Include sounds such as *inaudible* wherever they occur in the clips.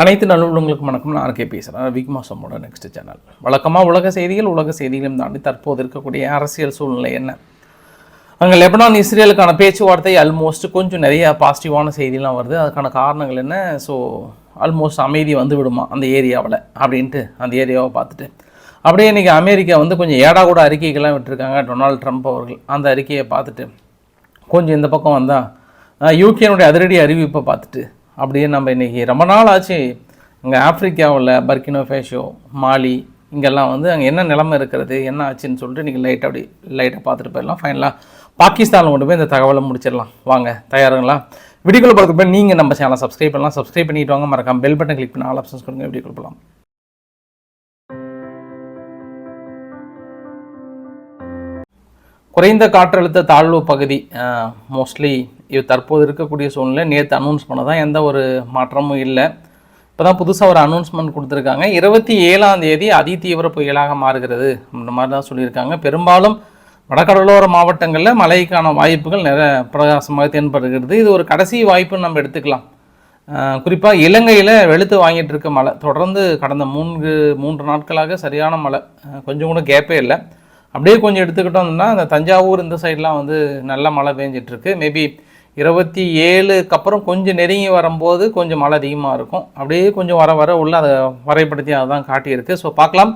அனைத்து நல்லுள்ளங்களுக்கும் வணக்கம். நான் கே பேசுகிறேன் விக் மாசமோட நெக்ஸ்ட் சேனல் வழக்கமாக உலக செய்திகள் உலக செய்திகளும் தாண்டி தற்போது இருக்கக்கூடிய அரசியல் சூழ்நிலை என்ன? அங்கே லெபனான் இஸ்ரேலுக்கான பேச்சுவார்த்தை ஆல்மோஸ்ட் கொஞ்சம் நிறைய பாசிட்டிவான செய்திலாம் வருது. அதுக்கான காரணங்கள் என்ன? ஸோ ஆல்மோஸ்ட் அமைதி வந்து விடுமா அந்த ஏரியாவில் அப்படின்ட்டு அந்த ஏரியாவை பார்த்துட்டு. அப்படியே இன்றைக்கி அமெரிக்கா வந்து கொஞ்சம் ஏடா கூட அறிக்கைகள்லாம் விட்டுருக்காங்க. டொனால்ட் ட்ரம்ப் அவர்கள் அந்த அறிக்கையை பார்த்துட்டு கொஞ்சம் இந்த பக்கம் வந்தால் யூகேனுடைய அதிரடி அறிவிப்பை பார்த்துட்டு அப்படியே நம்ம இன்றைக்கி ரொம்ப நாள் ஆச்சு. இங்கே ஆப்ரிக்காவில் பர்கினோ ஃபேஷோ மாலி இங்கெல்லாம் வந்து அங்கே என்ன நிலமை இருக்கிறது என்ன ஆச்சுன்னு சொல்லிட்டு நீங்கள் லைட்டாக அப்படி லைட்டாக பார்த்துட்டு போயிடலாம். ஃபைனலாக பாகிஸ்தானில் கொண்டு போய் இந்த தகவலை முடிச்சிடலாம். வாங்க தயாருங்களா? வீடியோக்குள்ள பார்த்துட்டு போய் நீங்கள் நம்ம சேனலை சப்ஸ்கிரைப் பண்ணலாம். சப்ஸ்கிரைப் பண்ணிட்டு வாங்க. மறக்காம பெல் பட்டன் கிளிக் பண்ணி ஆல் ஆப்ஷன்ஸ் கொடுங்க. வீடியோக்குள்ள போகலாம் குறைந்த காற்றழுத்த தாழ்வு பகுதி மோஸ்ட்லி தற்போது இருக்கக்கூடிய சூழ்நிலை நேற்று அனௌன்ஸ் பண்ணதான் எந்த ஒரு மாற்றமும் இல்லை. இப்போ தான் புதுசாக ஒரு அனௌன்ஸ்மெண்ட் கொடுத்துருக்காங்க. இருபத்தி ஏழாம் தேதி அதிதீவிர புயலாக மாறுகிறது. அந்த மாதிரி தான் சொல்லியிருக்காங்க. பெரும்பாலும் வடகடலோர மாவட்டங்களில் மழைக்கான வாய்ப்புகள் நிறைய பிரகாசமாக தென்படுகிறது. இது ஒரு கடைசி வாய்ப்புன்னு நம்ம எடுத்துக்கலாம். குறிப்பாக இலங்கையில் வெளுத்து வாங்கிட்டு இருக்க மழை. தொடர்ந்து கடந்த மூன்று மூன்று நாட்களாக சரியான மழை. கொஞ்சம் கூட கேப்பே இல்லை. அப்படியே கொஞ்சம் எடுத்துக்கிட்டோம்னா அந்த தஞ்சாவூர் இந்த சைட்லாம் வந்து நல்ல மழை பெஞ்சிட்ருக்கு மேபி இருபத்தி ஏழுக்கு அப்புறம் கொஞ்சம் நெருங்கி வரும்போது கொஞ்சம் மழை அதிகமாக இருக்கும். அப்படியே கொஞ்சம் வர வர உள்ள அதை வரைபடுத்தி அதுதான் காட்டியிருக்கு. ஸோ பார்க்கலாம்.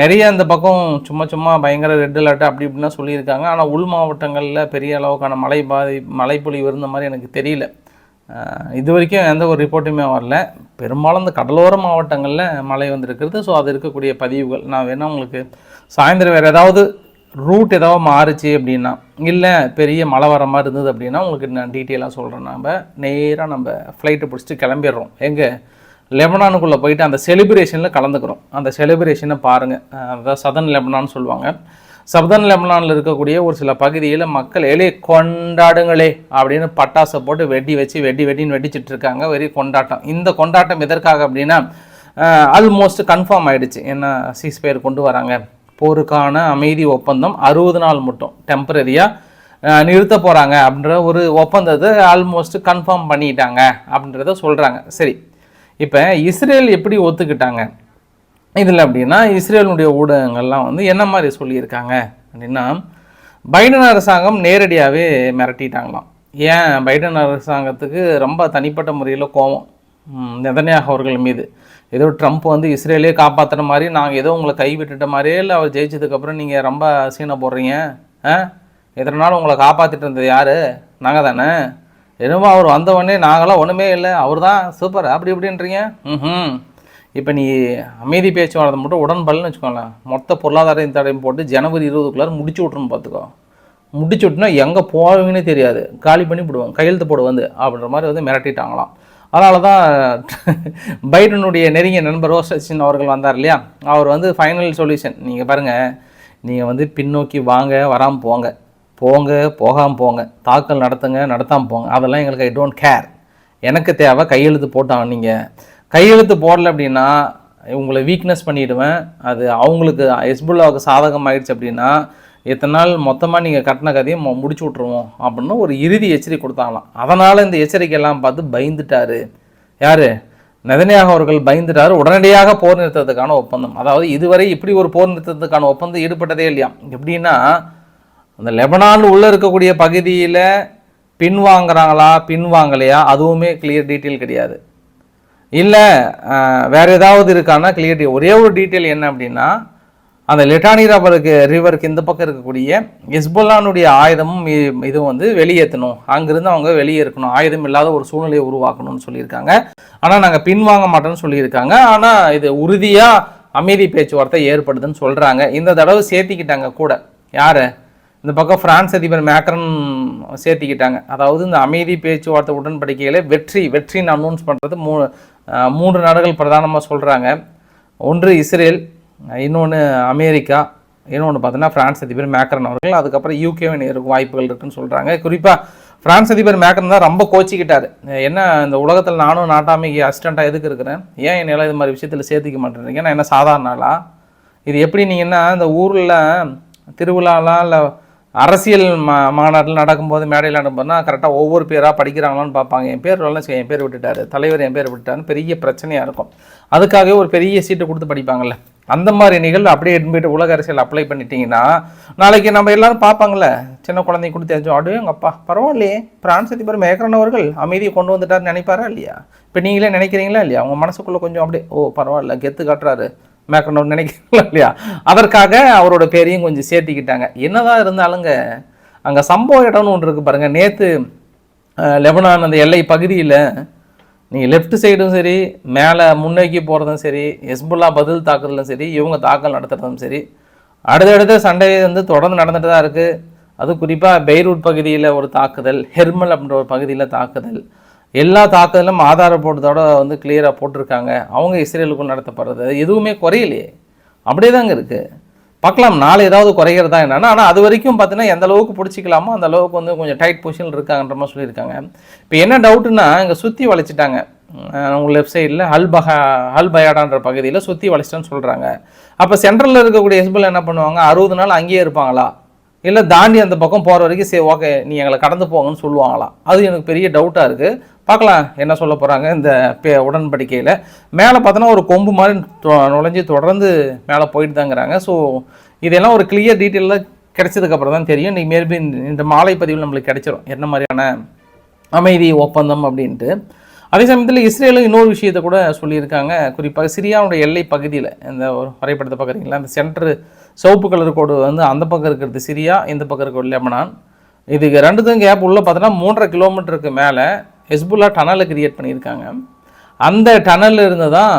நிறைய அந்த பக்கம் சும்மா சும்மா பயங்கர ரெட் அலர்ட் அப்படி இப்படிலாம் சொல்லியிருக்காங்க. ஆனால் உள் மாவட்டங்களில் பெரிய அளவுக்கான மழை பாதி மழைப்பொழிவு இருந்த மாதிரி எனக்கு தெரியல. இது வரைக்கும் எந்த ஒரு ரிப்போர்ட்டுமே வரல. பெரும்பாலும் இந்த கடலோர மாவட்டங்களில் மழை வந்திருக்கிறது. ஸோ அது இருக்கக்கூடிய பதிவுகள். நான் வேணால் உங்களுக்கு சாயந்தரம் வேறு ஏதாவது ரூட் ஏதாவது மாறுச்சு அப்படின்னா இல்லை பெரிய மழை வர மாதிரி இருந்தது அப்படின்னா உங்களுக்கு நான் டீட்டெயிலாக சொல்கிறேன் நம்ம நேராக நம்ம ஃப்ளைட்டை பிடிச்சிட்டு கிளம்பிடுறோம். எங்கே? லெபனானுக்குள்ளே போயிட்டு அந்த செலிப்ரேஷனில் கலந்துக்கிறோம். அந்த செலிப்ரேஷனை பாருங்கள் அதாவது சதன் லெபனான்னு சொல்லுவாங்க. சதன் லெபனானில் இருக்கக்கூடிய ஒரு சில பகுதியில் மக்கள் ஏலே கொண்டாடுங்களே அப்படின்னு பட்டாசை போட்டு வெடி வச்சு வெடி வெடின்னு வெடிச்சிட்டு இருக்காங்க. வெறி கொண்டாட்டம். இந்த கொண்டாட்டம் எதற்காக அப்படின்னா ஆல்மோஸ்ட் கன்ஃபார்ம் ஆகிடுச்சு என்ன சீஸ்பயர் கொண்டு வராங்க. போருக்கான அமைதி ஒப்பந்தம் அறுபது நாள் மட்டும் டெம்பரரியாக நிறுத்த போகிறாங்க அப்படின்ற ஒரு ஒப்பந்தத்தை ஆல்மோஸ்ட் கன்ஃபார்ம் பண்ணிட்டாங்க அப்படின்றத சொல்கிறாங்க சரி இப்போ இஸ்ரேல் எப்படி ஒத்துக்கிட்டாங்க? இதில் அப்படின்னா இஸ்ரேலுடைய ஊடகங்கள்லாம் வந்து என்ன மாதிரி சொல்லியிருக்காங்க அப்படின்னா பைடன் அரசாங்கம் நேரடியாகவே மிரட்டிட்டாங்களாம். ஏன்? பைடன் அரசாங்கத்துக்கு ரொம்ப தனிப்பட்ட முறையில் கோவம் ம், அவர்கள் மீது. ஏதோ ட்ரம்ப் வந்து இஸ்ரேலே காப்பாற்றுற மாதிரி நாங்கள் ஏதோ உங்களை கைவிட்டுட்ட மாதிரியே இல்லை அவர் ஜெயிச்சதுக்கப்புறம் நீங்கள் ரொம்ப சீனை போடுறீங்க? ஆ? இத்தனை நாள் உங்களை காப்பாற்றிட்டு இருந்தது யார்? நாங்கள் தானே? என்னமோ அவர் வந்தவொடனே நாங்களாம் ஒன்றுமே இல்லை அவர் தான் சூப்பர் அப்படி இப்படின்றீங்க? ம் இப்போ நீ அமைதி பேச்சுவார்த்தை மட்டும் உடன்படலன்னு வச்சுக்கோங்களேன். மொத்த பொருளாதார தடையும் போட்டு ஜனவரி இருபதுக்குள்ளார முடிச்சு விட்ருன்னு பார்த்துக்கோ. முடிச்சு விட்டுனா எங்கே போவீங்கன்னே தெரியாது. காலி பண்ணி விடுவோம் கையெழுத்து போடு வந்து அப்படின்ற மாதிரி வந்து மிரட்டிட்டாங்களாம். அதனால தான் பைடனுடைய நெருங்கிய நண்பர் ரோசச்சின் அவர்கள் வந்தார் இல்லையா? அவர் வந்து ஃபைனல் சொல்யூஷன் நீங்கள் பாருங்கள் நீங்கள் வந்து பின்னோக்கி வாங்க வராமல் போங்க. போங்க போகாமல் போங்க. தாக்கல் நடத்துங்க நடத்தாமல் போங்க. அதெல்லாம் எங்களுக்கு ஐ டோன்ட் கேர் எனக்கு தேவை கையெழுத்து போட்டாங்க நீங்கள் கையெழுத்து போடல அப்படின்னா உங்களை வீக்னஸ் பண்ணிவிடுவேன் அது அவங்களுக்கு எஸ்புல்லாவுக்கு சாதகம் ஆயிடுச்சு அப்படின்னா இத்தனை நாள் மொத்தமாக நீங்கள் கட்டின கதையை மு- முடிச்சு விட்ருவோம் அப்படின்னு ஒரு இறுதி எச்சரிக்கை கொடுத்தாங்களாம். அதனால் இந்த எச்சரிக்கையெல்லாம் பார்த்து பயந்துட்டாரு. யார்? நெதனியாக அவர்கள் பயந்துட்டார். உடனடியாக போர் நிறுத்தத்துக்கான ஒப்பந்தம். அதாவது இதுவரை இப்படி ஒரு போர் நிறுத்தத்துக்கான ஒப்பந்தம் ஈடுபட்டதே இல்லையா எப்படின்னா அந்த லெபனான் உள்ளே இருக்கக்கூடிய பகுதியில் பின்வாங்குறாங்களா பின்வாங்கலையா அதுவுமே கிளியர் டீட்டெயில் கிடையாது. இல்லை வேறு ஏதாவது இருக்கான்னா கிளியர் ஒரே ஒரு டீட்டெயில் என்ன அப்படின்னா அந்த லெட்டானி ரவருக்கு ரிவருக்கு இந்த பக்கம் இருக்கக்கூடிய ஹிஸ்புல்லானுடைய ஆயுதமும் இதுவும் வந்து வெளியேற்றணும். அங்கிருந்து அவங்க வெளியே இருக்கணும். ஆயுதம் இல்லாத ஒரு சூழ்நிலையை உருவாக்கணும்னு சொல்லியிருக்காங்க. ஆனால் நாங்கள் பின்வாங்க மாட்டோம்னு சொல்லியிருக்காங்க. ஆனால் இது உறுதியாக அமைதி பேச்சுவார்த்தை ஏற்படுதுன்னு சொல்கிறாங்க இந்த தடவை சேர்த்திக்கிட்டாங்க கூட. யார்? இந்த பக்கம் பிரான்ஸ் அதிபர் மேக்ரன் சேர்த்திக்கிட்டாங்க. அதாவது இந்த அமைதி பேச்சுவார்த்தை உடன்படிக்கையில் வெற்றி வெற்றின்னு அனௌன்ஸ் பண்ணுறது மூ மூன்று நாடுகள் பிரதானமாக சொல்கிறாங்க ஒன்று இஸ்ரேல் இன்னொன்று அமெரிக்கா இன்னொன்று பார்த்தீங்கன்னா பிரான்ஸ் அதிபர் மேக்ரன் அவர்கள் அதுக்கப்புறம் யூகேவின் இருக்கும் வாய்ப்புகள் இருக்குன்னு சொல்கிறாங்க குறிப்பாக பிரான்ஸ் அதிபர் மேக்ரன் தான் ரொம்ப கோச்சிக்கிட்டார். என்ன இந்த உலகத்தில் நானும் நாட்டாமைக்கு அசிஸ்டண்ட்டாக எதுக்கு இருக்கிறேன்? ஏன் என்னையெல்லாம் இது மாதிரி விஷயத்தில் சேர்த்துக்க மாட்டேன்றீங்க? நான் என்ன சாதாரண ஆளா? இது எப்படி நீங்கன்னா இந்த ஊரில் திருவிழாலாம் இல்லை அரசியல் மா மாநாட்டில் நடக்கும்போது மேடையில் நடக்கும்போதுனா கரெக்டாக ஒவ்வொரு பேராக படிக்கிறாங்களான்னு பார்ப்பாங்க. என் பேர் வரலாம் என் பேர் விட்டுட்டார். தலைவர் என் பேர் விட்டுட்டாருன்னு பெரிய பிரச்சனையாக இருக்கும். அதுக்காகவே ஒரு பெரிய சீட்டை கொடுத்து படிப்பாங்கல்ல. அந்த மாதிரி நிகழ்வு அப்படியே எடுத்துட்டு உலக அரசியல் அப்ளை பண்ணிட்டீங்கன்னா நாளைக்கு நம்ம எல்லாரும் பார்ப்பாங்கல்ல. சின்ன குழந்தைங்க கொடுத்து தெரிஞ்சோம். அப்படியே எங்கள் அப்பா பரவாயில்லையே. பிரான்ஸ் அதிபர் மேக்ரன் அவர்கள் அமைதியை கொண்டு வந்துட்டார் நினைப்பாரா இல்லையா? இப்போ நீங்களே நினைக்கிறீங்களா இல்லையா? உங்கள் மனசுக்குள்ளே கொஞ்சம் அப்படியே ஓ பரவாயில்ல கெத்து காட்டுறாரு. மேக்கணும்னு நினைக்கிறீங்களா இல்லையா? அதற்காக அவரோட பேரையும் கொஞ்சம் சேர்த்திக்கிட்டாங்க. என்னதான் இருந்தாலுங்க அங்கே சம்பவ இடம்னு ஒன்று இருக்குது பாருங்கள் நேற்று லெபனான் அந்த எல்லை பகுதியில் நீங்கள் லெஃப்ட் சைடும் சரி மேலே முன்னோக்கி போகிறதும் சரி ஹெஸ்புல்லா பதில் தாக்குதலும் சரி இவங்க தாக்கல் நடத்துகிறதும் சரி அடுத்தடுத்த சண்டை வந்து தொடர்ந்து நடந்துட்டு தான் இருக்குது அது குறிப்பாக பெய்ரூட் பகுதியில் ஒரு தாக்குதல் ஹெர்மல் அப்படின்ற ஒரு பகுதியில் தாக்குதல் எல்லா தாக்குதலும் ஆதாரப்போட்டதோட வந்து கிளியராக போட்டிருக்காங்க. அவங்க இஸ்ரேலுக்கும் நடத்தப்படுறது. எதுவுமே குறையலையே. அப்படியே தாங்க இருக்குது பார்க்கலாம் நாளை ஏதாவது குறைகிறதா என்னன்னா. ஆனால் அது வரைக்கும் பார்த்தீங்கன்னா எந்த அளவுக்கு பிடிச்சிக்கலாமோ அந்த அளவுக்கு வந்து கொஞ்சம் டைட் பொசிஷனில் இருக்காங்கன்ற மாதிரி சொல்லியிருக்காங்க. இப்போ என்ன டவுட்டுன்னா இங்கே சுற்றி வளைச்சிட்டாங்க. உங்கள் லெஃப்ட் சைடில் அல்பஹா அல்பயாடான்ற பகுதியில் சுற்றி வளைச்சிட்டேன்னு சொல்கிறாங்க அப்போ சென்ட்ரலில் இருக்கக்கூடிய ஹெஸ்புல் என்ன பண்ணுவாங்க? அறுபது நாள் அங்கேயே இருப்பாங்களா? இல்லை தாண்டி அந்த பக்கம் போகிற வரைக்கும் சரி ஓகே நீ எங்களை கடந்து போங்கன்னு சொல்லுவாங்களாம் அது எனக்கு பெரிய டவுட்டாக இருக்குது பார்க்கலாம் என்ன சொல்ல போகிறாங்க இந்த பே உடன்படிக்கையில். மேலே பார்த்தோன்னா ஒரு கொம்பு மாதிரி நுழைஞ்சு தொடர்ந்து மேலே போயிட்டு தாங்கிறாங்க ஸோ இதெல்லாம் ஒரு கிளியர் டீட்டெயிலில் கிடைச்சதுக்கப்புறம் தான் தெரியும். இன்றைக்கி மேற்பி இந்த மாலை பதிவில் நம்மளுக்கு கிடைச்சிரும். என்ன மாதிரியான அமைதி ஒப்பந்தம் அப்படின்ட்டு. அதே சமயத்தில் இஸ்ரேலும் இன்னொரு விஷயத்தை கூட சொல்லியிருக்காங்க. குறிப்பாக சிரியாவுடைய எல்லை பகுதியில் இந்த ஒரு வரைபடத்தை பார்க்குறீங்களா? அந்த சென்ட்ரு சிவப்பு கலர் கோடு வந்து அந்த பக்கம் இருக்கிறது சிரியா இந்த பக்கம் இருக்கிறது லெபனான். இதுக்கு ரெண்டுத்துக்கும் கேப் உள்ளே பார்த்தோன்னா மூன்றரை கிலோமீட்டருக்கு மேலே ஹெஸ்புல்லா டனலை கிரியேட் பண்ணியிருக்காங்க. அந்த டனலில் இருந்து தான்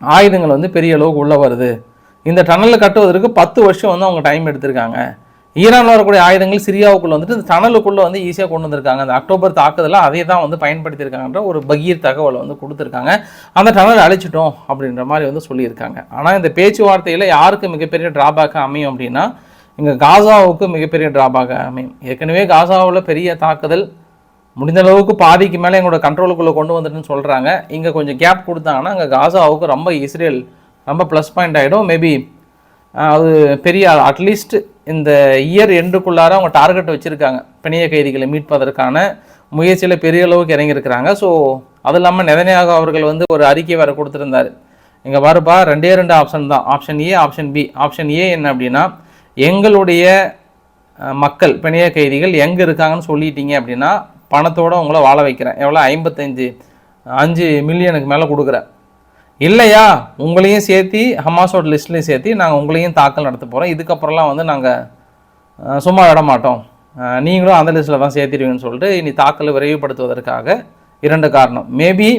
ஆயுதங்கள் வந்து பெரிய அளவுக்கு உள்ளே வருது. இந்த டனலை கட்டுவதற்கு பத்து வருஷம் வந்து அவங்க டைம் எடுத்திருக்காங்க. ஈரானில் வரக்கூடிய ஆயுதங்கள் சிரியாவுக்குள்ளே வந்துட்டு இந்த டனலுக்குள்ளே வந்து ஈஸியாக கொண்டு வந்திருக்காங்க. அந்த அக்டோபர் தாக்குதலில் அதே தான் வந்து பயன்படுத்தியிருக்காங்கன்ற ஒரு பகீர் தகவலை வந்து கொடுத்துருக்காங்க. அந்த டனல் அழிச்சிட்டோம் அப்படின்ற மாதிரி வந்து சொல்லியிருக்காங்க. ஆனால் இந்த பேச்சுவார்த்தையில் யாருக்கு மிகப்பெரிய டிராபேக் அமையும் அப்படின்னா இங்கே காசாவுக்கு மிகப்பெரிய டிராபேக் அமையும். ஏற்கனவே காசாவில் பெரிய தாக்குதல் முடிந்த அளவுக்கு பாதிக்கு மேலே எங்களோட கண்ட்ரோலுக்குள்ளே கொண்டு வந்துட்டுன்னு சொல்கிறாங்க இங்கே கொஞ்சம் கேப் கொடுத்தாங்கன்னா அங்கே காசாவுக்கு ரொம்ப இஸ்ரேல் ரொம்ப ப்ளஸ் பாயிண்ட் ஆகிடும் மேபி அது பெரிய அட்லீஸ்ட் இந்த இயர் எண்டுக்குள்ளார அவங்க டார்கெட் வச்சுருக்காங்க. பிணைய கைதிகளை மீட்பதற்கான முயற்சியில் பெரிய அளவுக்கு இறங்கியிருக்கிறாங்க. ஸோ அது இல்லாமல் நெதனியாக அவர்கள் வந்து ஒரு அறிக்கை வேறு கொடுத்துருந்தாரு. இங்கே பாருப்பா ரெண்டே ரெண்டு ஆப்ஷன் தான். Option A option B option A என்ன அப்படின்னா எங்களுடைய மக்கள் பிணைய கைதிகள் எங்கே இருக்காங்கன்னு சொல்லிட்டீங்க அப்படின்னா பணத்தோடு உங்களை வாழ வைக்கிறேன். எவ்வளோ ஐம்பத்தஞ்சு அஞ்சு மில்லியனுக்கு மேலே கொடுக்குறேன். இல்லையா? உங்களையும் சேர்த்து ஹமாஸோட லிஸ்ட்லையும் சேர்த்து நாங்கள் உங்களையும் தாக்கல் நடத்த போகிறோம் இதுக்கப்புறம்லாம் வந்து நாங்கள் சும்மா விட மாட்டோம். நீங்களும் அந்த லிஸ்ட்டில் தான் சேர்த்திடுவீங்கன்னு சொல்லிட்டு இனி தாக்கலை விரைவுபடுத்துவதற்காக இரண்டு காரணம். மேபி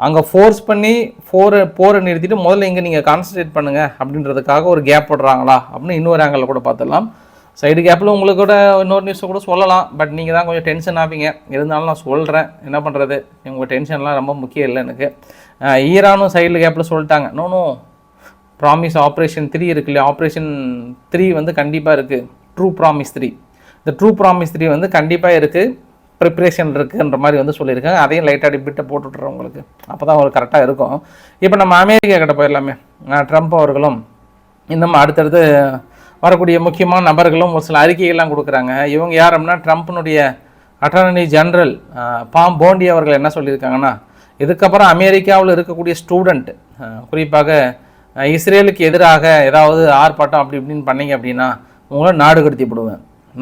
அங்கே ஃபோர்ஸ் பண்ணி ஃபோரை போரை நிறுத்திட்டு முதல்ல இங்கே நீங்கள் கான்சன்ட்ரேட் பண்ணுங்கள் அப்படின்றதுக்காக ஒரு கேப் விடுறாங்களா அப்படின்னு இன்னொரு ஆங்கிளில் கூட பார்த்துடலாம். சைடு கேப்பில் உங்களுக்கு கூட இன்னொரு நியூஸை கூட சொல்லலாம். பட் நீங்கள் தான் கொஞ்சம் டென்ஷன் ஆவீங்க. இருந்தாலும் நான் சொல்கிறேன் என்ன பண்ணுறது உங்கள் டென்ஷன்லாம் ரொம்ப முக்கியம் இல்லை எனக்கு. ஈரானும் சைடில் கேப்பில் சொல்லிட்டாங்க. No no promise operation three இருக்கு இல்லையா? ஆப்ரேஷன் த்ரீ வந்து கண்டிப்பாக இருக்குது ட்ரூ ப்ராமிஸ் த்ரீ இந்த ட்ரூ ப்ராமிஸ் த்ரீ வந்து கண்டிப்பாக இருக்குது ப்ரிப்ரேஷன் இருக்குன்ற மாதிரி வந்து சொல்லியிருக்காங்க. அதையும் லைட்டாக டிபிட்டை போட்டுட்றேன் உங்களுக்கு. அப்போ தான் உங்களுக்கு கரெக்டாக இருக்கும். இப்போ நம்ம அமெரிக்கா கிட்ட போயிடலாமே. ட்ரம்ப் அவர்களும் இன்னும் அடுத்தடுத்து வரக்கூடிய முக்கியமான நபர்களும் ஒரு சில அறிக்கைகள்லாம் கொடுக்குறாங்க. இவங்க யார் அப்படின்னா ட்ரம்ப்னுடைய அட்டார்னி ஜெனரல் பாம் போண்டி அவர்கள் என்ன சொல்லியிருக்காங்கன்னா இதுக்கப்புறம் அமெரிக்காவில் இருக்கக்கூடிய ஸ்டூடெண்ட் குறிப்பாக இஸ்ரேலுக்கு எதிராக ஏதாவது ஆர்ப்பாட்டம் அப்படி இப்படின்னு பண்ணீங்க அப்படின்னா உங்களை நாடு கடத்தி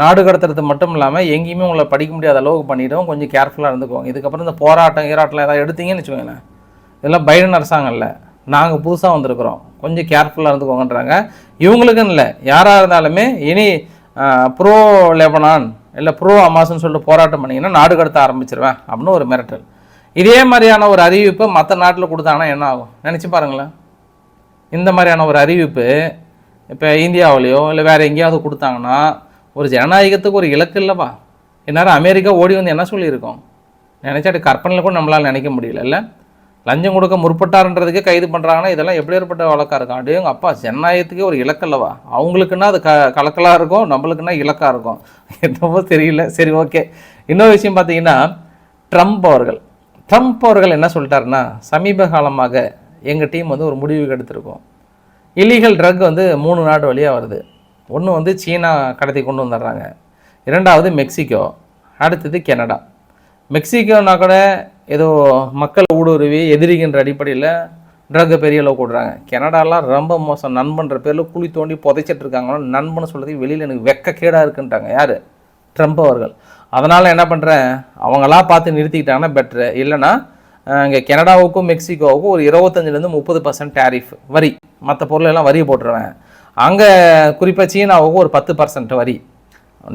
நாடு கடத்துறது மட்டும் இல்லாமல் எங்கேயுமே உங்களை படிக்க முடியாத அளவுக்கு பண்ணிவிடும் கொஞ்சம் கேர்ஃபுல்லாக இருந்துக்குவாங்க இதுக்கப்புறம் இந்த போராட்டம் ஈராட்டம் ஏதாவது எடுத்தீங்கன்னு வச்சுக்கோங்களேன். இதெல்லாம் பைடன் அரசாங்கம் இல்லை. நாங்கள் புதுசாக வந்திருக்கிறோம். கொஞ்சம் கேர்ஃபுல்லாக இருந்துக்கோங்கன்றாங்க. இவங்களுக்குன்னு இல்லை. யாராக இருந்தாலுமே இனி ப்ரோ லெபனான் இல்லை ப்ரோ அமாஸ்ன்னு சொல்லிட்டு போராட்டம் பண்ணிங்கன்னா நாடு கடத்த ஆரம்பிச்சிருவேன். அப்படின்னு ஒரு மிரட்டல். இதே மாதிரியான ஒரு அறிவிப்பை மற்ற நாட்டில் கொடுத்தாங்கன்னா என்ன ஆகும்? நினச்சி பாருங்களேன். இந்த மாதிரியான ஒரு அறிவிப்பு இப்போ இந்தியாவிலையோ இல்லை வேறு எங்கேயாவது கொடுத்தாங்கன்னா ஒரு ஜனநாயகத்துக்கு ஒரு இலக்கு இல்லைப்பா. இந்நேரம் அமெரிக்கா ஓடி வந்து என்ன சொல்லியிருக்கோம்? நினச்சாட்டு கற்பனையில் கூட நம்மளால் நினைக்க முடியல இல்லை? லஞ்சம் கொடுக்க முற்பட்டாருன்றதுக்கே கைது பண்ணுறாங்கன்னா இதெல்லாம் எப்படி ஏற்பட்ட வழக்காக இருக்கும்? அப்படியே எங்கள் அப்பா ஜனநாயகத்துக்கே ஒரு இலக்கல்லவா அவங்களுக்குன்னா அது க கலக்கலாக இருக்கும் நம்மளுக்குன்னா இலக்காக இருக்கும். என்னவோ தெரியல. சரி ஓகே. இன்னொரு விஷயம் பார்த்தீங்கன்னா ட்ரம்ப் அவர்கள். ட்ரம்ப் அவர்கள் என்ன சொல்லிட்டாருன்னா சமீப காலமாக எங்கள் டீம் வந்து ஒரு முடிவுக்கு எடுத்திருக்கோம். இல்லீகல் ட்ரக் வந்து மூணு நாடு வழியாக வருது. ஒன்று வந்து சீனா கடத்தி கொண்டு வந்துடுறாங்க. இரண்டாவது மெக்சிகோ அடுத்தது கெனடா. மெக்சிகோனா கூட ஏதோ மக்கள் ஊடுருவி எதிரிகின்ற அடிப்படையில் ட்ரக்கை பெரிய அளவு கொடுறாங்க கெனடாலாம் ரொம்ப மோசம். நண்பன்ற பேரில் குழி தோண்டி புதைச்சிட்டு இருக்காங்கன்னா நண்பன்னு சொல்கிறது வெளியில் எனக்கு வெக்க கேடாக இருக்குன்ட்டாங்க. யார்? ட்ரம்ப் அவர்கள். அதனால் என்ன பண்ணுறேன் அவங்களா பார்த்து நிறுத்திக்கிட்டாங்கன்னா பெட்ரு இல்லைன்னா இங்கே கனடாவுக்கும் மெக்சிகோவுக்கும் ஒரு இருபத்தஞ்சிலேருந்து முப்பது பர்சன்ட் டேரிஃப் வரி. மற்ற பொருளெல்லாம் வரி போட்டுருவேன். அங்கே குறிப்பாக சீனாவுக்கும் ஒரு பத்து பர்சன்ட் வரி.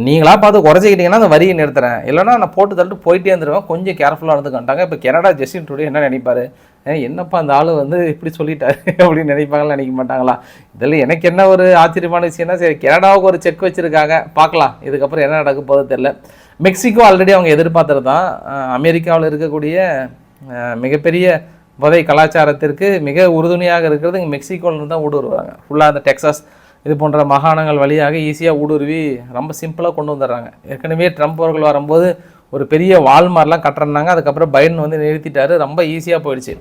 நீங்களாக பார்த்து குறைச்சிக்கிட்டீங்கன்னா அந்த வரியை நிறுத்துறேன். இல்லைன்னா நான் போட்டு தள்ளிட்டு போயிட்டே இருந்துருவேன். கொஞ்சம் கேர்ஃபுல்லாக இருந்துக்கிட்டாங்க இப்போ கனடா ஜஸ்டின் டுடே என்ன நினைப்பாரு? என்னப்பா அந்த ஆள் வந்து இப்படி சொல்லிட்டாரு *laughs* அப்படின்னு நினைப்பாங்களா நினைக்க மாட்டாங்களா? இதில் எனக்கு என்ன ஒரு ஆச்சரியமான விஷயம்னா சரி கனடாவுக்கு ஒரு செக் வச்சுருக்காங்க. பார்க்கலாம். இதுக்கப்புறம் என்ன நடக்க போதோ தெரில மெக்சிகோ ஆல்ரெடி அவங்க எதிர்பார்த்தது தான். அமெரிக்காவில் இருக்கக்கூடிய மிகப்பெரிய புதை கலாச்சாரத்திற்கு மிக உறுதுணையாக இருக்கிறது இங்கே மெக்சிகோலேருந்து தான் ஊடுருவாங்க ஃபுல்லாக அந்த டெக்ஸாஸ் இது போன்ற மாகாணங்கள் வழியாக ஈஸியாக ஊடுருவி ரொம்ப சிம்பிளாக கொண்டு வந்துடுறாங்க. ஏற்கனவே ட்ரம்ப் அவர்கள் வரும்போது ஒரு பெரிய வால்மார்லாம் கட்டுறாங்க அதுக்கப்புறம் பைடன் வந்து நிறுத்திட்டாரு. ரொம்ப ஈஸியாக போயிடுச்சு.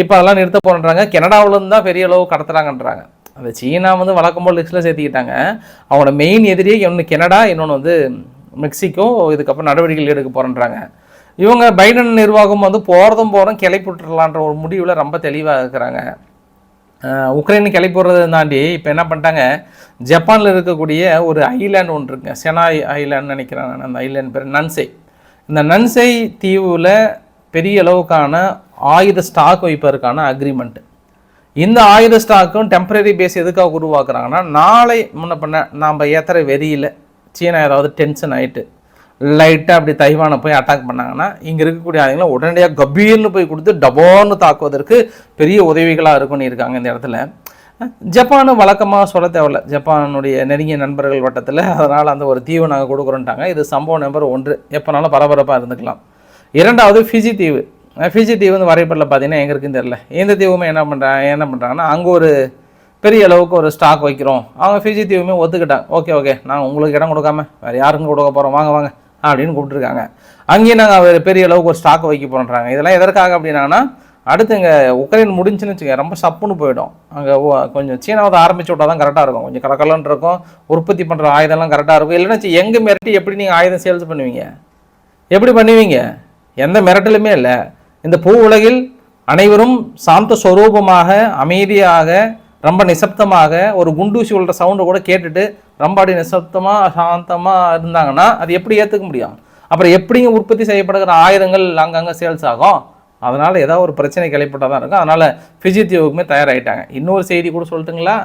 இப்போ அதெல்லாம் நிறுத்த போகிறாங்க கனடாவிலேருந்து தான் பெரிய அளவு கடத்துறாங்கன்றாங்க. அந்த சீனா வந்து வழக்கம் போல் லிஸ்ட்டில் சேர்த்திக்கிட்டாங்க. அவங்களோட மெயின் எதிரியே ஒன்று கனடா இன்னொன்று வந்து மெக்சிகோ. இதுக்கப்புறம் நடவடிக்கைகள் எடுக்க போகிறேன்றாங்க இவங்க பைடன் நிர்வாகம் வந்து போகிறதும் போகிறோம் கிளப்பி விட்டுறலான்ற ஒரு முடிவில் ரொம்ப தெளிவாக இருக்கிறாங்க. உக்ரைனுக்கு கிளை கிளப்பி தாண்டி இப்போ என்ன பண்ணிட்டாங்க? ஜப்பானில் இருக்கக்கூடிய ஒரு ஐலாண்ட் ஒன்று இருக்குங்க. செனாய் ஐலாண்ட் நினைக்கிறேன் நான். அந்த ஐலாண்ட் பேர் நன்சை இந்த நன்சை தீவில் பெரிய அளவுக்கான ஆயுத ஸ்டாக் வைப்பதற்கான அக்ரிமெண்ட்டு இந்த ஆயுத ஸ்டாக்கும் டெம்பரரி பேஸ் எதுக்காக உருவாக்குறாங்கன்னா நாளை முன்ன பண்ண நாம் ஏற்றுற வெறியில் சீனா ஏதாவது டென்ஷன் ஆகிட்டு லைட்டாக அப்படி தைவானை போய் அட்டாக் பண்ணாங்கன்னா இங்கே இருக்கக்கூடிய ஆளுங்களை உடனடியாக கபீர்னு போய் கொடுத்து டபோன்னு தாக்குவதற்கு பெரிய உதவிகளாக இருக்கும்னு இருக்காங்க இந்த இடத்துல. ஜப்பானு வழக்கமாக சொல்ல தேவையில்ல. ஜப்பானுடைய நெருங்கிய நண்பர்கள் வட்டத்தில் அதனால் அந்த ஒரு தீவு நாங்கள் கொடுக்குறோன்ட்டாங்க இது சம்பவம் நம்பர் ஒன்று. எப்போனாலும் பரபரப்பாக இருந்துக்கலாம். இரண்டாவது ஃபிஜி தீவு. ஃபிஜி தீவு வந்து வரைபடத்தில் பார்த்தீங்கன்னா எங்கே இருக்குன்னு தெரில எந்த தீவுமே என்ன பண்ணுறாங்க என்ன பண்ணுறாங்கன்னா அங்கே ஒரு பெரிய அளவுக்கு ஒரு ஸ்டாக் வைக்கிறோம். அவங்க ஃபிஜி தீவுமே ஒத்துக்கிட்டாங்க. ஓகே ஓகே நாங்கள் உங்களுக்கு இடம் கொடுக்காம வேறு யாருக்கும் கொடுக்க போகிறோம் வாங்க வாங்க. அப்படின்னு கூப்பிட்டுருக்காங்க. அங்கேயும் நாங்கள் பெரிய அளவுக்கு ஒரு ஸ்டாக் வைக்க போகிறோன்றாங்க இதெல்லாம் எதற்காக அப்படின்னா அடுத்து இங்கே உக்ரைன் முடிஞ்சுன்னு வச்சுக்க ரொம்ப சப்புன்னு போயிடும். அங்கே கொஞ்சம் சீனாவது ஆரம்பிச்சு விட்டால் தான் கரெக்டாக இருக்கும். கொஞ்சம் கலக்கலன்னு இருக்கும். உற்பத்தி பண்ணுற ஆயுதம்லாம் கரெக்டாக இருக்கும். இல்லைன்னா எங்கே மிரட்டி எப்படி நீங்கள் ஆயுதம் சேல்ஸ் பண்ணுவீங்க? எப்படி பண்ணுவீங்க? எந்த மிரட்டலுமே இல்லை. இந்த பூ உலகில் அனைவரும் சாந்த ஸ்வரூபமாக அமைதியாக ரொம்ப நிசப்தமாக ஒரு குண்டூசி உள்ள சவுண்டை கூட கேட்டுட்டு ரொம்ப அப்படி நிசப்தமாக சாந்தமாக இருந்தாங்கன்னா அது எப்படி ஏற்றுக்க முடியும்? அப்புறம் எப்படிங்க உற்பத்தி செய்யப்படுகிற ஆயுதங்கள் அங்கங்கே சேல்ஸ் ஆகும்? அதனால் ஏதாவது ஒரு பிரச்சனை கிளைப்பட்டால் தான் இருக்கும். அதனால் ஃபிஜி தயாராகிட்டாங்க இன்னொரு செய்தி கூட சொல்லட்டுங்களா?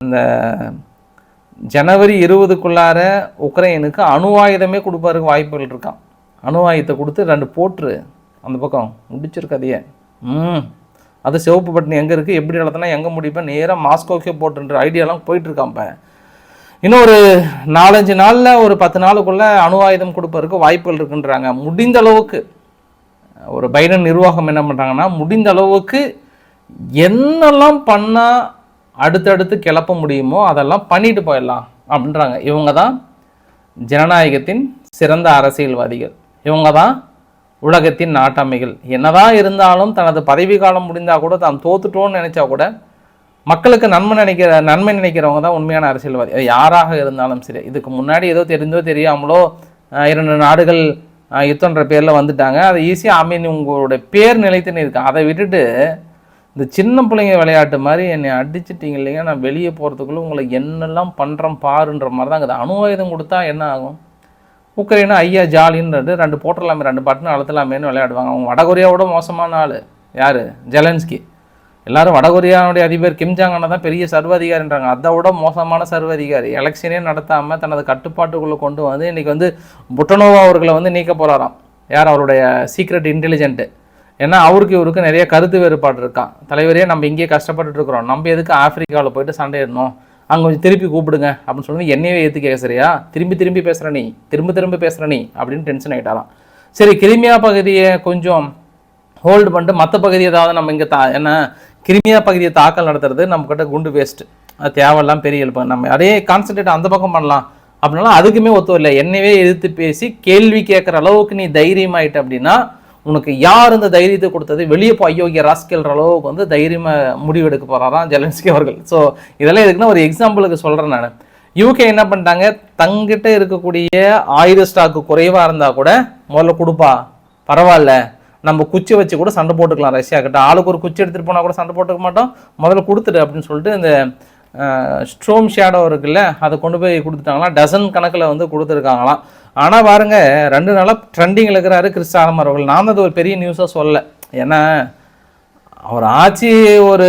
இந்த ஜனவரி இருபதுக்குள்ளார உக்ரைனுக்கு அணு ஆயுதமே கொடுப்பதற்கு வாய்ப்புகள் இருக்கான் அணு ஆயுதத்தை கொடுத்து ரெண்டு போட்டுரு அந்த பக்கம் முடிச்சிருக்கதையே ம். அது சிவப்பு பட்டினி எங்கே இருக்குது எப்படி நடத்தினா எங்கே முடிப்பேன்? நேராக மாஸ்கோக்கே போட்டுன்ற ஐடியாலாம் போயிட்டுருக்கான் இன்னும் ஒரு நாலஞ்சு நாளில் ஒரு பத்து நாளுக்குள்ளே அணு ஆயுதம் கொடுப்பதற்கு வாய்ப்புகள் இருக்குன்றாங்க. முடிந்த அளவுக்கு ஒரு பைடன் நிர்வாகம் என்ன பண்ணுறாங்கன்னா முடிந்த அளவுக்கு என்னெல்லாம் பண்ணால் அடுத்தடுத்து கிளப்ப முடியுமோ அதெல்லாம் பண்ணிட்டு போயிடலாம் அப்படின்றாங்க. இவங்க தான் ஜனநாயகத்தின் சிறந்த அரசியல்வாதிகள். இவங்க தான் உலகத்தின் நாட்டாமைகள். என்னதான் இருந்தாலும் தனது பதவி காலம் முடிந்தால் கூட தான் தோத்துட்டோன்னு நினச்சா கூட மக்களுக்கு நன்மை நினைக்கிற நன்மை நினைக்கிறவங்க தான் உண்மையான அரசியல்வாதி. யாராக இருந்தாலும் சரி. இதுக்கு முன்னாடி ஏதோ தெரிந்தோ தெரியாமலோ இரண்டு நாடுகள் யுத்தன்ற யுத்தம்ன்ற பேரில் வந்துட்டாங்க. அதை ஈஸியாக அமீன் உங்களுடைய பேர் நிலைத்துன்னு இருக்கு. அதை விட்டுட்டு இந்த சின்ன பிள்ளைங்க விளையாட்டு மாதிரி என்னை அடிச்சிட்டீங்க இல்லைங்க. நான் வெளியே போகிறதுக்குள்ளே உங்களை என்னெல்லாம் பண்ணுறோம் பாருன்ற மாதிரி தான் இருக்குது. அணு ஆயுதம் கொடுத்தா என்ன ஆகும்? உக்ரைனா ஐயா ஜாலின்னு ரெண்டு போட்டுடலாமே ரெண்டு பட்டன் அழுத்தலாமேன்னு விளையாடுவாங்க. அவங்க வடகொரியாவோட மோசமான ஆள். யார்? ஜெலன்ஸ்கி. எல்லாரும் வடகொரியாவுடைய அதிபர் கிம் தான் பெரிய சர்வாதிகாரின்றாங்க அதை விட மோசமான சர்வாதிகாரி எலெக்ஷனே நடத்தாமல் தனது கட்டுப்பாட்டுக்குள்ளே கொண்டு வந்து இன்றைக்கி வந்து புட்டனோவா அவர்களை வந்து நீக்க போகிறாராம் யார்? அவருடைய சீக்ரெட் இன்டெலிஜென்ட்டு ஏன்னா அவருக்கு இவருக்கு நிறைய கருத்து வேறுபாடு இருக்கான் தலைவரே நம்ம இங்கேயே கஷ்டப்பட்டுட்டு இருக்கிறோம். நம்ம எதுக்கு ஆப்பிரிக்காவில் போயிட்டு சண்டையிடணும்? அங்கே கொஞ்சம் திருப்பி கூப்பிடுங்க அப்படின்னு சொல்லி என்னையே ஏற்று கேட்குறியா திரும்பி திரும்பி பேசுகிற நீ திரும்ப திரும்ப பேசுகிற நீ அப்படின்னு டென்ஷன் ஆகிட்டாலாம் சரி கிரிமியா பகுதியை கொஞ்சம் ஹோல்டு பண்ணிட்டு மற்ற பகுதி ஏதாவது நம்ம இங்கே தா என்ன கிரிமியா பகுதியை தாக்கல் நடத்துறது நம்மக்கிட்ட குண்டு வேஸ்ட்டு அது தேவையெல்லாம் பெரிய எழுப்பு நம்ம அதே கான்சன்ட்ரேட் அந்த பக்கம் பண்ணலாம். அப்படின்னாலும் அதுக்குமே ஒத்து இல்லை என்னவே எதிர்த்து பேசி கேள்வி கேட்குற அளவுக்கு நீ தைரியமாயிட்ட அப்படின்னா உனக்கு யார் இந்த தைரியத்தை கொடுத்தது? வெளியே போய் அயோக்கிய ராஸ்கேல்ற அளவுக்கு வந்து தைரியமாக முடிவெடுக்க போகிறாராம் ஜெலன்ஸ்கி அவர்கள். ஸோ இதெல்லாம் எதுக்குன்னா ஒரு எக்ஸாம்பிளுக்கு சொல்கிறேன் நான். யூகே என்ன பண்ணிட்டாங்க? தங்கிட்ட இருக்கக்கூடிய ஆயுத ஸ்டாக்கு குறைவாக இருந்தால் கூட முதல்ல கொடுப்பா. பரவாயில்ல. நம்ம குச்சி வச்சு கூட சண்டை போட்டுக்கலாம் ரஷ்யா கிட்ட. ஆளுக்கு ஒரு குச்சி எடுத்துகிட்டு போனால் கூட சண்டை போட்டுக்க மாட்டோம். முதல்ல கொடுத்துட்டு அப்படின்னு சொல்லிட்டு இந்த ஸ்ட்ரோம் ஷேடோ இருக்குல்ல அதை கொண்டு போய் கொடுத்துட்டாங்களாம். டசன் கணக்கில் வந்து கொடுத்துருக்காங்களாம். ஆனால் பாருங்க ரெண்டு நாளாக ட்ரெண்டிங்கில் இருக்கிறாரு கிறிஸ்டானமர் அவர்கள். நான் அது ஒரு பெரிய நியூஸாக சொல்லலை. ஏன்னா அவர் ஆட்சி ஒரு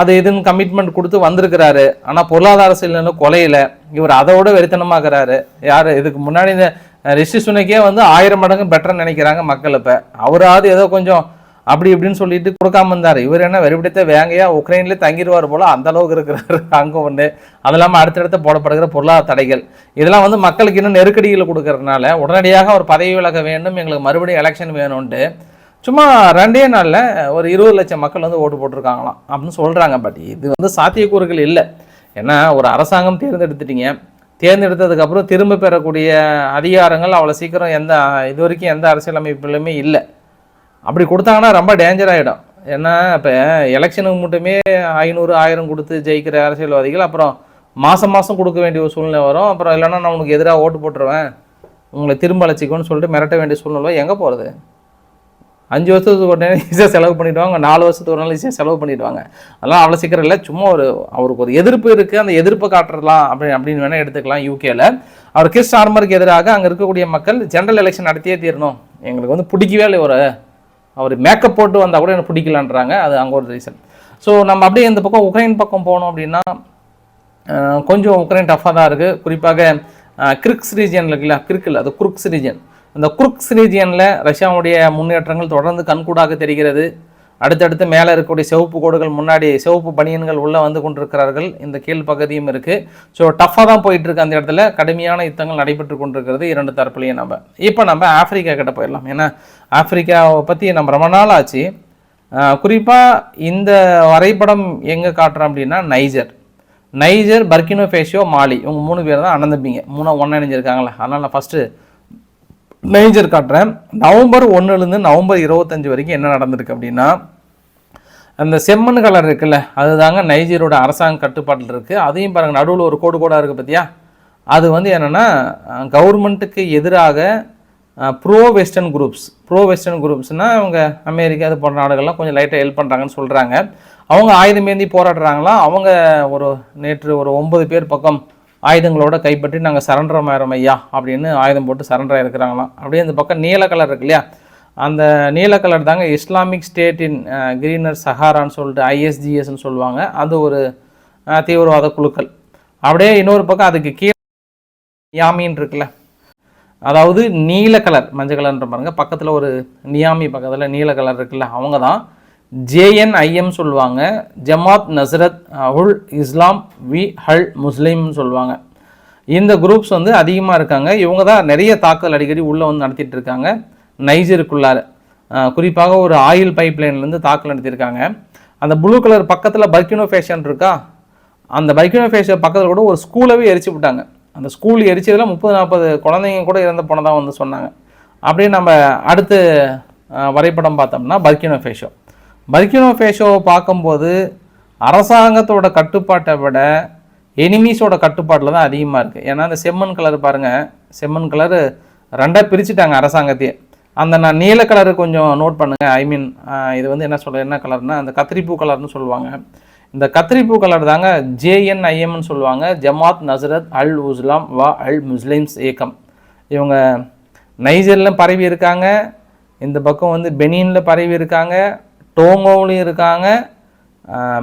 அது இதுன்னு கமிட்மெண்ட் கொடுத்து வந்திருக்கிறாரு. ஆனால் பொருளாதார சூழ்நிலை கொலையில இவர் அதை விட வெறித்தனமாக்குறாரு யார்? இதுக்கு முன்னாடி இந்த ரிஷி சுனக்கே வந்து ஆயிரம் மடங்கு பெட்டர்னு நினைக்கிறாங்க மக்கள் இப்போ. அவராவது ஏதோ கொஞ்சம் அப்படி இப்படின்னு சொல்லிட்டு கொடுக்காம இருந்தார். இவர் என்ன வெறுபிடித்த வேங்கையா உக்ரைன்லேயே தங்கிடுவார் போல அந்த அளவுக்கு இருக்கிறாரு. *laughs* அங்கே ஒன்று அது இல்லாமல் அடுத்தடுத்து போடப்படுகிற பொருளாதார தடைகள். இதெல்லாம் வந்து மக்களுக்கு இன்னும் நெருக்கடிகளை கொடுக்கறதுனால உடனடியாக ஒரு பதவி விலக வேண்டும் எங்களுக்கு மறுபடியும் எலெக்ஷன் வேணும்ன்ட்டு சும்மா ரெண்டே நாளில் ஒரு இருபது லட்சம் மக்கள் வந்து ஓட்டு போட்டிருக்காங்களாம். அப்படின்னு சொல்கிறாங்க பட் இது வந்து சாத்தியக்கூறுகள் இல்லை. ஏன்னா ஒரு அரசாங்கம் தேர்ந்தெடுத்துட்டீங்க. தேர்ந்தெடுத்ததுக்கப்புறம் திரும்ப பெறக்கூடிய அதிகாரங்கள் அவ்வளோ சீக்கிரம் எந்த இது வரைக்கும் எந்த அரசியலமைப்புலையுமே இல்லை. அப்படி கொடுத்தாங்கன்னா ரொம்ப டேஞ்சர் ஆகிடும் ஏன்னா இப்போ எலெக்ஷனுக்கு மட்டுமே ஐநூறு ஆயிரம் கொடுத்து ஜெயிக்கிற அரசியல்வாதிகள் அப்புறம் மாதம் மாதம் கொடுக்க வேண்டிய ஒரு சூழ்நிலை வரும். அப்புறம் இல்லைன்னா நான் உனக்கு எதிராக ஓட்டு போட்டுருவேன். உங்களை திரும்ப அழைச்சிக்கோன்னு சொல்லிட்டு மிரட்ட வேண்டிய சூழ்நிலை எங்கே போகிறது அஞ்சு வருஷத்துக்கு ஒரு நேரம் ஈஸியாக செலவு பண்ணிவிடுவாங்க நாலு வருஷத்துக்கு ஒரு நாள் ஈஸியாக செலவு பண்ணிவிடுவாங்க அதெல்லாம் அவ்வளோ சீக்கிரம் இல்லை. சும்மா ஒரு அவருக்கு ஒரு எதிர்ப்பு இருக்குது அந்த எதிர்ப்பை காட்டுறலாம் அப்படி அப்படின்னு வேணால் எடுத்துக்கலாம் யூகேல அவர் கிறிஸ் ஆர்மருக்கு எதிராக அங்கே இருக்கக்கூடிய மக்கள் ஜென்ரல் எலெக்ஷன் நடத்தியே தீரணும். எங்களுக்கு வந்து பிடிக்கவே இல்லை ஒரு அவர் மேக்கப் போட்டு வந்தால் கூட எனக்கு பிடிக்கலான்றாங்க. அது அங்கே ஒரு ரீசன் ஸோ நம்ம அப்படியே இந்த பக்கம் உக்ரைன் பக்கம் போனோம் அப்படின்னா கொஞ்சம் உக்ரைன் டஃப்பாக தான் இருக்குது குறிப்பாக கிரிக்ஸ் ரீஜியன் இருக்குல்ல கிரிக்கில் அது குருக்ஸ் ரீஜியன் அந்த குருக்ஸ் ரீஜியனில் ரஷ்யாவுடைய முன்னேற்றங்கள் தொடர்ந்து கண்கூடாக தெரிகிறது. அடுத்தடுத்து மேலே இருக்கக்கூடிய சிவப்பு கோடுகள் முன்னாடி சிவப்பு பனியன்கள் உள்ளே வந்து கொண்டிருக்கிறார்கள். இந்த கீழ் பகுதியும் இருக்குது ஸோ டஃப்பாக தான் போயிட்டுருக்கு அந்த இடத்துல. கடுமையான யுத்தங்கள் நடைபெற்று கொண்டிருக்கிறது இரண்டு தரப்புலையும் நம்ம. இப்போ நம்ம ஆப்பிரிக்கா கிட்ட போயிடலாம். ஏன்னா ஆப்பிரிக்காவை பற்றி நம்ம ரொம்ப நாள் ஆச்சு. குறிப்பாக இந்த வரைபடம் எங்கே காட்டுறோம் அப்படின்னா Niger. Niger Burkina Faso Mali. இவங்க மூணு பேர் தான் அனந்தம்பிங்க மூணு ஒன்றா இணைஞ்சிருக்காங்களே? அதனால் நான் ஃபஸ்ட்டு மேஜர் காட்டுறேன். நவம்பர் ஒன்றுலேருந்து நவம்பர் இருபத்தஞ்சி வரைக்கும் என்ன நடந்திருக்கு அப்படின்னா அந்த செம்மண் கலர் இருக்குல்ல அதுதாங்க நைஜீரோட அரசாங்க கட்டுப்பாட்டில் இருக்குது அதையும் பாருங்கள் நடுவில் ஒரு கோடு கோடாக இருக்குது பார்த்தியா அது வந்து என்னென்னா கவர்மெண்ட்டுக்கு எதிராக bro western groups bro western குரூப்ஸ்னால் அவங்க அமெரிக்கா அது போன்ற நாடுகள்லாம் கொஞ்சம் லைட்டாக ஹெல்ப் பண்ணுறாங்கன்னு சொல்கிறாங்க அவங்க ஆயுதம் ஏந்தி போராடுறாங்களா அவங்க ஒரு நேற்று ஒரு ஒன்பது பேர் பக்கம் ஆயுதங்களோட கைப்பற்றி நாங்கள் சரண்டர் ஆயிரம் ஐயா அப்படின்னு ஆயுதம் போட்டு சரண்டர் ஆகிருக்கிறாங்களாம் அப்படியே இந்த பக்கம் நீல கலர் இருக்கு இல்லையா? அந்த நீல கலர் தாங்க இஸ்லாமிக் ஸ்டேட் இன் கிரீனர் சஹாரான்னு சொல்லிட்டு ஐஎஸ்ஜிஎஸ்ன்னு சொல்லுவாங்க. அது ஒரு தீவிரவாத குழுக்கள். அப்படியே இன்னொரு பக்கம் அதுக்கு கீழே யாமின் இருக்குல்ல. அதாவது நீல கலர் மஞ்சள் கலர்ன்ற பாருங்கள் பக்கத்தில் ஒரு நியாமி பக்கத்தில் நீல கலர் இருக்குல்ல. அவங்க தான் ஜேஎன்ஐஎம் சொல்லுவாங்க ஜமாத் நஸ்ரத் உல் இஸ்லாம் வி ஹல் முஸ்லீம்னு சொல்லுவாங்க. இந்த குரூப்ஸ் வந்து அதிகமாக இருக்காங்க. இவங்க தான் நிறைய தாக்குதல் அடிக்கடி உள்ளே வந்து நடத்திட்டு இருக்காங்க. நைஜருக்குள்ளார. குறிப்பாக ஒரு ஆயில் பைப்லைன்லேருந்து தாக்கல் நடத்தியிருக்காங்க. அந்த ப்ளூ கலர் பக்கத்தில் பர்கினோ ஃபேஷன் இருக்கா? அந்த பைக்கினோ ஃபேஷன் பக்கத்தில் கூட ஒரு ஸ்கூலவே எரிச்சு விட்டாங்க. அந்த ஸ்கூல் எரிச்சதில் முப்பது நாற்பது குழந்தைங்க கூட இறந்து போனதாக வந்து சொன்னாங்க. அப்படியே நம்ம அடுத்து வரைபடம் பார்த்தோம்னா பர்கினோ ஃபேஷோ பர்கினோ ஃபேஷோவை பார்க்கும்போது அரசாங்கத்தோட கட்டுப்பாட்டை விட எனிமீஸோட கட்டுப்பாட்டில் தான் அதிகமாக இருக்குது ஏன்னா அந்த செம்மண் கலர் பாருங்கள் செம்மண் கலரு ரெண்டாக பிரிச்சுட்டாங்க அரசாங்கத்தையே. அந்த நான் நீல கலரு கொஞ்சம் நோட் பண்ணுங்கள் ஐ மீன் இது வந்து என்ன சொல்ல என்ன கலர்னா அந்த கத்திரிப்பூ கலர்னு சொல்லுவாங்க. இந்த கத்திரிப்பூ கலர் தாங்க ஜேஎன்ஐஎம்னு சொல்லுவாங்க. ஜமாத் நஸ்ரத் அல் உஸ்லாம் வா அல் முஸ்லிம்ஸ் இயக்கம். இவங்க நைஜரில் பரவி இருக்காங்க. இந்த பக்கம் வந்து பெனினில் பரவி இருக்காங்க. டோங்கோவிலையும் இருக்காங்க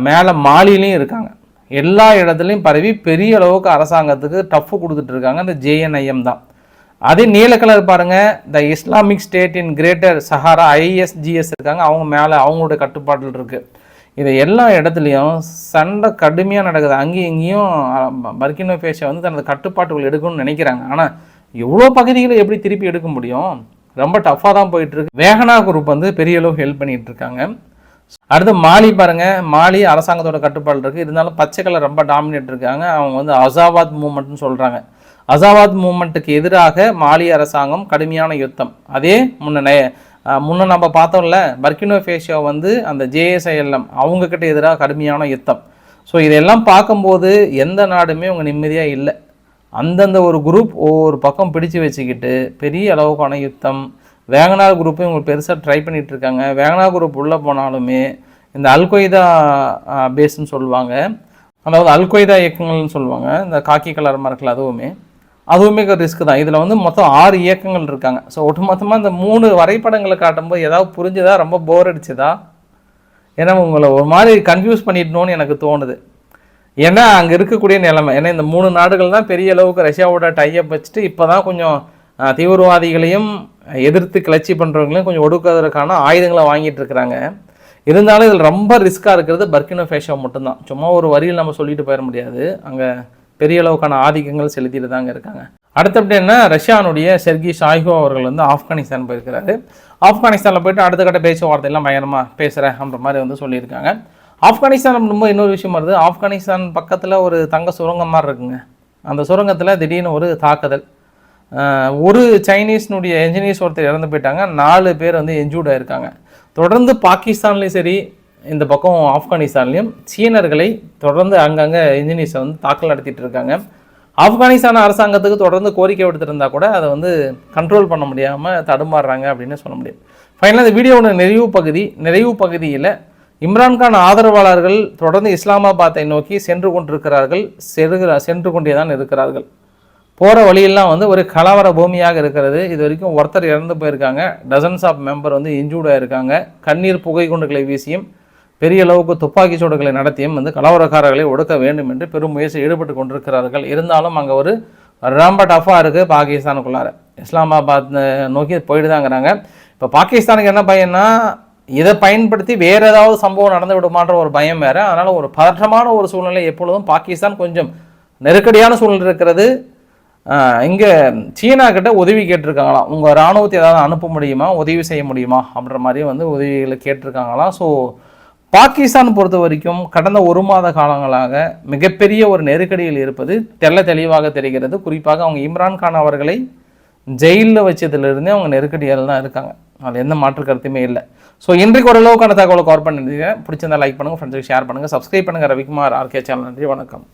மேலே மாலிலையும் இருக்காங்க. எல்லா இடத்துலையும் பரவி பெரிய அளவுக்கு அரசாங்கத்துக்கு டஃப் கொடுத்துட்டு இருக்காங்க இந்த ஜேஎன்ஐஎம் தான். அதே நீல கலர் பாருங்கள் the Islamic State in Greater Sahara ISGS இருக்காங்க அவங்க மேலே அவங்களுடைய கட்டுப்பாட்டில் இருக்குது இது எல்லா இடத்துலையும் சண்டை கடுமையாக நடக்குது. அங்கேயும் இங்கேயும் பர்கினோ பேஷை வந்து தனது கட்டுப்பாட்டுகள் எடுக்கணும்னு நினைக்கிறாங்க. ஆனால் இவ்வளோ பகுதிகளை எப்படி திருப்பி எடுக்க முடியும்? ரொம்ப டஃப்பாக தான் போயிட்டுருக்கு. வேகனா குரூப் வந்து பெரிய அளவு ஹெல்ப் பண்ணிகிட்டு இருக்காங்க அடுத்து மாலி பாருங்க. மாலி அரசாங்கத்தோட கட்டுப்பாடு இருக்குது இருந்தாலும் பச்சை கலர் ரொம்ப டாமினேட் இருக்காங்க. அவங்க வந்து அசாவாத் மூமெண்ட்னு சொல்கிறாங்க அசாவாத் மூமெண்ட்டுக்கு எதிராக மாலி அரசாங்கம் கடுமையான யுத்தம். அதே முன்ன முன்னே நம்ம பார்த்தோம்ல பர்கினோ ஃபேஷியோ வந்து அந்த ஜேஎஸ்ஐஎல்எம் அவங்கக்கிட்ட எதிராக கடுமையான யுத்தம். ஸோ இதெல்லாம் பார்க்கும்போது எந்த நாடுமே அவங்க நிம்மதியாக இல்லை. அந்தந்த ஒரு குரூப் ஒவ்வொரு பக்கம் பிடிச்சு வச்சுக்கிட்டு பெரிய அளவுக்கான யுத்தம். வேங்கனார் குரூப்பை இவங்க பெருசாக ட்ரை பண்ணிகிட்டு இருக்காங்க. வேங்கனார் குரூப் உள்ளே போனாலுமே இந்த அல்கொய்தா பேஸ்ன்னு சொல்லுவாங்க. அதாவது அல்கொய்தா இயக்கங்கள்னு சொல்லுவாங்க. இந்த காக்கி கலர் மார்க்கில் அதுவுமே. அதுவுமே ரிஸ்க் தான். இதில் வந்து மொத்தம் ஆறு இயக்கங்கள் இருக்காங்க. ஸோ ஒட்டுமொத்தமாக இந்த மூணு வரைபடங்களை காட்டும்போது ஏதாவது புரிஞ்சுதா? ரொம்ப போர் அடிச்சுதா? ஏன்னா உங்களை ஒரு மாதிரி கன்ஃபியூஸ் பண்ணிடணும்னு எனக்கு தோணுது. ஏன்னா அங்கே இருக்கக்கூடிய நிலைமை. ஏன்னா இந்த மூணு நாடுகள் தான் பெரிய அளவுக்கு ரஷ்யாவோட டையப் வச்சுட்டு இப்போ தான் கொஞ்சம் தீவிரவாதிகளையும் எதிர்த்து கிளர்ச்சி பண்ணுறவங்களையும் கொஞ்சம் ஒடுக்குவதற்கான ஆயுதங்களை வாங்கிட்டு இருக்கிறாங்க. இருந்தாலும் இதில் ரொம்ப ரிஸ்க்காக இருக்கிறது பர்கினோ ஃபேஷோ மட்டும்தான். சும்மா ஒரு வரியில் நம்ம சொல்லிட்டு போயிட முடியாது. அங்கே பெரிய அளவுக்கான ஆதிக்கங்கள் செலுத்திட்டு தாங்க இருக்காங்க. அடுத்தபடி என்ன? ரஷ்யானுடைய செர்கி ஷாய்கோ அவர்கள் வந்து ஆப்கானிஸ்தான் போயிருக்கிறாரு. ஆப்கானிஸ்தானில் போயிட்டு அடுத்த கட்ட பேச்சுவார்த்தையெல்லாம் பயங்கரமாக பேசுகிறேன் அப்படின்ற மாதிரி வந்து சொல்லியிருக்காங்க. ஆப்கானிஸ்தான் ரொம்ப இன்னொரு விஷயம் வருது. ஆப்கானிஸ்தான் பக்கத்தில் ஒரு தங்க சுரங்கம் மாதிரி இருக்குங்க. அந்த சுரங்கத்தில் திடீர்னு ஒரு தாக்குதல். ஒரு சைனீஸ்னுடைய என்ஜினியர்ஸ் ஒருத்தர் இறந்து போயிட்டாங்க. நாலு பேர் வந்து என்ஜூர்ட் ஆயிருக்காங்க. தொடர்ந்து பாகிஸ்தான்லேயும் சரி இந்த பக்கம் ஆப்கானிஸ்தான்லேயும் சீனர்களை தொடர்ந்து அங்கங்கே இன்ஜினியர்ஸை வந்து தாக்கல் நடத்திட்டு இருக்காங்க. ஆப்கானிஸ்தான் அரசாங்கத்துக்கு தொடர்ந்து கோரிக்கை விடுத்திருந்தா கூட அதை வந்து கண்ட்ரோல் பண்ண முடியாமல் தடுமாறுறாங்க அப்படின்னு சொல்ல முடியும். ஃபைனலாக இந்த வீடியோவோட நிறைவு பகுதி நிறைவு பகுதியில் இம்ரான்கான் ஆதரவாளர்கள் தொடர்ந்து இஸ்லாமாபாத்தை நோக்கி சென்று கொண்டிருக்கிறார்கள் செருகிற சென்று கொண்டே தான் இருக்கிறார்கள். போகிற வழியெல்லாம் வந்து ஒரு கலவர பூமியாக இருக்கிறது. இது வரைக்கும் ஒருத்தர் இறந்து போயிருக்காங்க. டசன்ஸ் ஆஃப் மெம்பர் வந்து இன்ஜூர்டாக இருக்காங்க. கண்ணீர் புகை குண்டுகளை வீசியும் பெரிய அளவுக்கு துப்பாக்கி சூடுகளை நடத்தியும் வந்து கலவரக்காரர்களை ஒடுக்க வேண்டும் என்று பெரும் முயற்சி ஈடுபட்டு கொண்டிருக்கிறார்கள். இருந்தாலும் அங்கே ஒரு ரொம்ப டஃப்பாக இருக்குது பாகிஸ்தானுக்குள்ளார. இஸ்லாமாபாத் நோக்கி போயிட்டு தாங்கிறாங்க இப்போ பாகிஸ்தானுக்கு என்ன பையன்னா இதை பயன்படுத்தி வேறு ஏதாவது சம்பவம் நடந்து விடுமான்ற ஒரு பயம் வேறு. அதனால் ஒரு பதற்றமான ஒரு சூழ்நிலை எப்பொழுதும் பாகிஸ்தான் கொஞ்சம் நெருக்கடியான சூழ்நிலை இருக்கிறது. இங்கே சீனா கிட்ட உதவி கேட்டிருக்காங்களாம். உங்கள் ராணுவத்தை ஏதாவது அனுப்ப முடியுமா? உதவி செய்ய முடியுமா? அப்படின்ற மாதிரி வந்து உதவிகளை கேட்டிருக்காங்களாம். ஸோ பாகிஸ்தான் பொறுத்த வரைக்கும் கடந்த ஒரு மாத காலங்களாக மிகப்பெரிய ஒரு நெருக்கடியில் இருப்பது தெள்ள தெளிவாக தெரிகிறது. குறிப்பாக அவங்க இம்ரான் கான் அவர்களை ஜெயிலில் வச்சதுலேருந்தே அவங்க நெருக்கடியில் தான் இருக்காங்க. அதில் எந்த மாற்று கருத்துமே இல்லை. ஸோ இன்றைக்கு ஓரளவுக்கான தகவலை கவர் பண்ணிருந்தீங்க பிடிச்சிருந்தா லைக் பண்ணுங்கள் ஃப்ரெண்ட்ஸுக்கு ஷேர் பண்ணுங்கள் சப்ஸ்கிரைப் பண்ணுங்கள் ரவிக்குமார் ஆர்கே சேனல் நன்றி வணக்கம்.